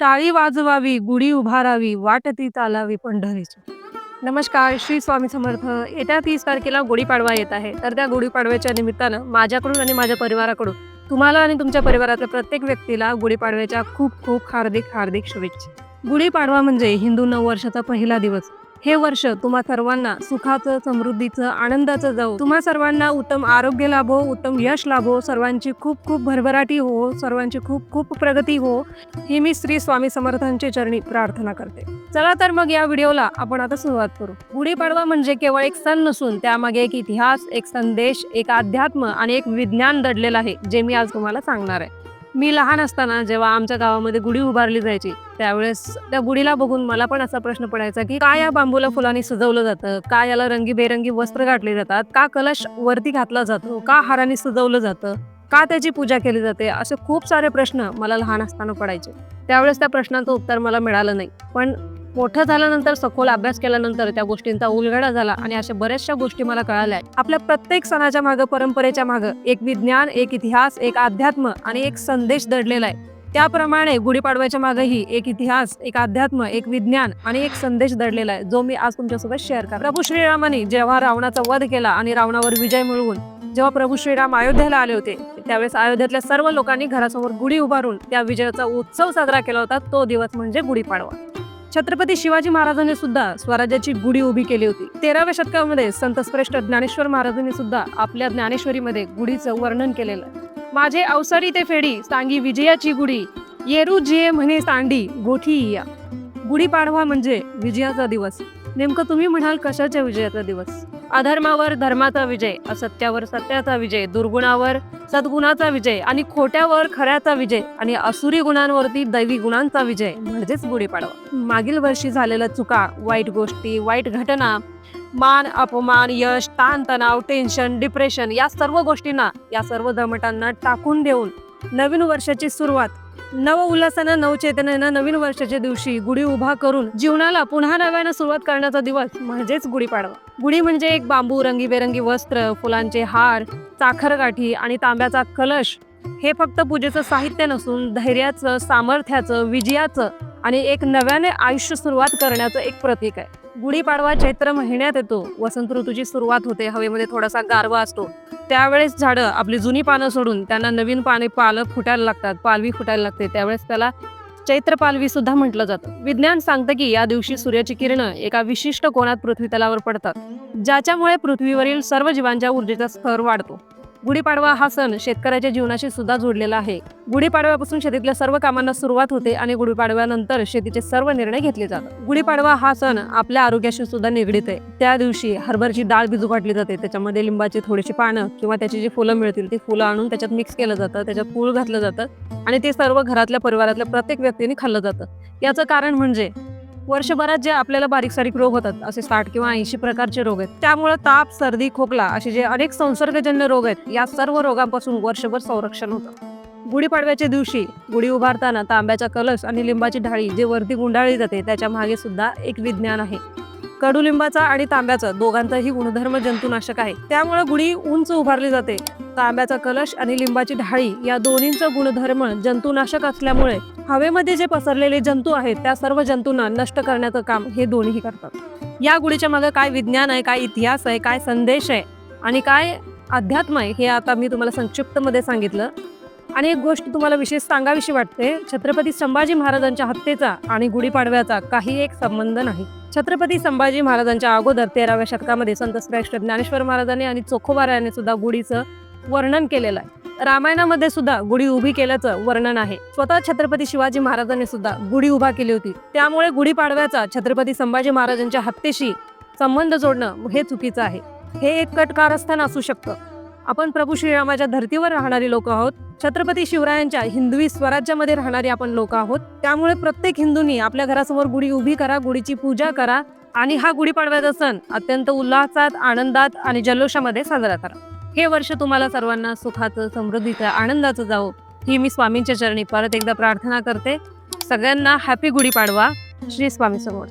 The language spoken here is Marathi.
टाळी वाजवावी गुढी उभारावी वाट ती चालावी पंढरीची. नमस्कार श्री स्वामी समर्थ. येत्या तीस तारखेला गुढीपाडवा येत आहे. तर त्या गुढीपाडव्याच्या निमित्तानं माझ्याकडून आणि माझ्या परिवाराकडून तुम्हाला आणि तुमच्या परिवारातल्या प्रत्येक व्यक्तीला गुढीपाडव्याच्या खूप खूप हार्दिक हार्दिक शुभेच्छा. गुढीपाडवा म्हणजे हिंदू नववर्षाचा पहिला दिवस. हे वर्ष तुम्हा सर्वांना सुखाचं समृद्धीचं आनंदाचं जाऊ तुम्हा सर्वांना उत्तम आरोग्य लाभो उत्तम यश लाभो. सर्वांची खूप खूप भरभराटी हो सर्वांची खूप खूप प्रगती हो. ही मी श्री स्वामी समर्थांचे चरणी प्रार्थना करते. चला तर मग या व्हिडिओला आपण आता सुरुवात करू. गुढीपाडवा म्हणजे केवळ एक सण नसून त्यामागे एक इतिहास एक संदेश एक अध्यात्म आणि एक विज्ञान दडलेलं आहे जे मी आज तुम्हाला सांगणार आहे. मी लहान असताना जेव्हा आमच्या गावामध्ये गुढी उभारली जायची त्यावेळेस त्या गुढीला बघून मला पण असा प्रश्न पडायचा की का या बांबूला फुलांनी सजवलं जातं? का याला रंगीबेरंगी वस्त्र गाठले जातात? का कलश वरती घातला जातो? का हाराने सजवलं जातं? का त्याची पूजा केली जाते? असे खूप सारे प्रश्न मला लहान असताना पडायचे. त्यावेळेस त्या प्रश्नाचं उत्तर मला मिळालं नाही. पण मोठं झाल्यानंतर सखोल अभ्यास केल्यानंतर त्या गोष्टींचा उलगडा झाला आणि अशा बऱ्याचशा गोष्टी मला कळाल्या. आपल्या प्रत्येक सणाच्या मागं परंपरेच्या मागं एक विज्ञान एक इतिहास एक अध्यात्म आणि एक संदेश दडलेला आहे. त्याप्रमाणे गुढीपाडव्याच्या मागेही एक इतिहास एक अध्यात्म एक विज्ञान आणि एक संदेश दडलेला आहे जो मी आज तुमच्यासोबत शेअर करा प्रभू श्रीरामाने जेव्हा रावणाचा वध केला आणि रावणावर विजय मिळवून जेव्हा प्रभू श्रीराम अयोध्येला आले होते त्यावेळेस अयोध्येतल्या सर्व लोकांनी घरासमोर गुढी उभारून त्या विजयाचा उत्सव साजरा केला होता तो दिवस म्हणजे गुढीपाडवा. छत्रपती शिवाजी महाराजांनी सुद्धा स्वराज्याची गुढी उभी केली होती. तेराव्या शतकामध्ये संत श्रेष्ठ ज्ञानेश्वर महाराजांनी सुद्धा आपल्या ज्ञानेश्वरीमध्ये गुढीचं वर्णन केलेलं आहे. माझे अवसरी ते फेडी सांगी विजयाची गुढी येरू जिये म्हणे सांडी गोठी या. गुढीपाडवा म्हणजे विजयाचा दिवस. नेमकं तुम्ही म्हणाल कशाच्या विजयाचा दिवस? अधर्मावर धर्माचा विजय असत्यावर सत्याचा विजय दुर्गुणावर सद्गुणाचा विजय आणि खोट्यावर खऱ्याचा विजय आणि असुरी गुणांवरती दैवी गुणांचा विजय म्हणजेच गुढीपाडवा मागील वर्षी झालेल्या चुका वाईट गोष्टी वाईट घटना मान अपमान यश ताण तणाव टेन्शन डिप्रेशन या सर्व गोष्टींना या सर्व दमटांना टाकून देऊन नवीन वर्षाची सुरुवात नव उल्हासानं नवचेतनेनं नवीन वर्षाच्या दिवशी गुढी उभा करून जीवनाला पुन्हा नव्यानं सुरुवात करण्याचा दिवस म्हणजेच गुढीपाडवा गुढी म्हणजे एक बांबू रंगीबेरंगी वस्त्र फुलांचे हार साखरगाठी आणि तांब्याचा कलश. हे फक्त पूजेचं साहित्य नसून धैर्याचं सामर्थ्याचं विजयाचं आणि एक नव्याने आयुष्य सुरुवात करण्याचं एक प्रतीक आहे. गुढीपाडवा चैत्र महिन्यात येतो. वसंत ऋतूची सुरुवात होते. हवेमध्ये थोडासा गारवा असतो. त्यावेळेस झाडं आपली जुनी पानं सोडून त्यांना नवीन पाने पालं फुटायला लागतात. पालवी फुटायला लागते. त्यावेळेस त्याला चैत्र पालवी सुद्धा म्हटलं जातं. विज्ञान सांगतं की या दिवशी सूर्याची किरणं एका विशिष्ट कोणात पृथ्वी तलावर पडतात ज्याच्यामुळे पृथ्वीवरील सर्व जीवांच्या ऊर्जेचा स्तर वाढतो. गुढीपाडवा हा सण शेतकऱ्याच्या जीवनाशी सुद्धा जोडलेला आहे. गुढीपाडव्यापासून शेतीतल्या सर्व कामांना सुरुवात होते आणि गुढीपाडव्यानंतर शेतीचे सर्व निर्णय घेतले जातात. गुढीपाडवा हा सण आपल्या आरोग्याशी सुद्धा निगडीत आहे. त्या दिवशी हरभरची डाळ भिजू घातली जाते. त्याच्यामध्ये लिंबाची थोडीशी पानं किंवा त्याची जी फुलं मिळतील ती फुलं आणून त्याच्यात मिक्स केलं जातं. त्याच्यात पूळ घातलं जातं आणि ते सर्व घरातल्या परिवारातल्या प्रत्येक व्यक्तीने खाल्लं जातं. याचं कारण म्हणजे वर्षभरात जे आपल्याला बारीक सारीक रोग होतात असे साठ किंवा ऐंशी प्रकारचे रोग आहेत. त्यामुळे ताप सर्दी खोकला असे जे अनेक संसर्गजन्य रोग आहेत या सर्व रोगांपासून वर्षभर संरक्षण होतं. गुढीपाडव्याच्या दिवशी गुढी उभारताना तांब्याचा कलश आणि लिंबाची ढाळी जे वरती गुंडाळली जाते त्याच्यामागे सुद्धा एक विज्ञान आहे. कडुलिंबाचा आणि तांब्याचा दोघांचाही गुणधर्म जंतुनाशक आहे. त्यामुळे गुढी उंच उभारली जाते. तांब्याचा कलश आणि लिंबाची ढाळी या दोन्हींचा गुणधर्म जंतुनाशक असल्यामुळे हवेमध्ये जे पसरलेले जंतू आहेत त्या सर्व जंतूंना नष्ट करण्याचं काम हे दोन्ही करतात. या गुढीच्या मागे काय विज्ञान आहे काय इतिहास आहे काय संदेश आहे आणि काय अध्यात्म आहे हे आता मी तुम्हाला संक्षिप्तमध्ये सांगितलं. आणि एक गोष्ट तुम्हाला विशेष सांगावीशी वाटते छत्रपती संभाजी महाराजांच्या हत्येचा आणि गुढीपाडव्याचा काही एक संबंध नाही. छत्रपती संभाजी महाराजांच्या अगोदर तेराव्या शतकामध्ये संत श्रेष्ठ ज्ञानेश्वर महाराजांनी आणि चोखोबारा सुद्धा गुढीचं वर्णन केलेलं आहे. रामायणामध्ये सुद्धा गुढी उभी केल्याचं वर्णन आहे. स्वतः छत्रपती शिवाजी महाराजांनी सुद्धा गुढी उभा केली होती. त्यामुळे गुढीपाडव्याचा छत्रपती संभाजी महाराजांच्या हत्येशी संबंध जोडणं हे चुकीचं आहे. हे एक कट कारस्थान असू शकतं. आपण प्रभू श्रीरामाच्या धर्तीवर राहणारी लोक आहोत. छत्रपती शिवरायांच्या हिंदवी स्वराज्यामध्ये राहणारी आपण लोक आहोत. त्यामुळे प्रत्येक हिंदूंनी आपल्या घरासमोर गुढी उभी करा गुढीची पूजा करा आणि हा गुढीपाडव्याचा सण अत्यंत उल्हासात आनंदात आणि जल्लोषामध्ये साजरा करा. हे वर्ष तुम्हाला सर्वांना सुखाचं समृद्धीचं आनंदाचं जावो. ही मी स्वामींच्या चरणी परत एकदा प्रार्थना करते. सगळ्यांना हॅपी गुढीपाडवा. श्री स्वामी समोर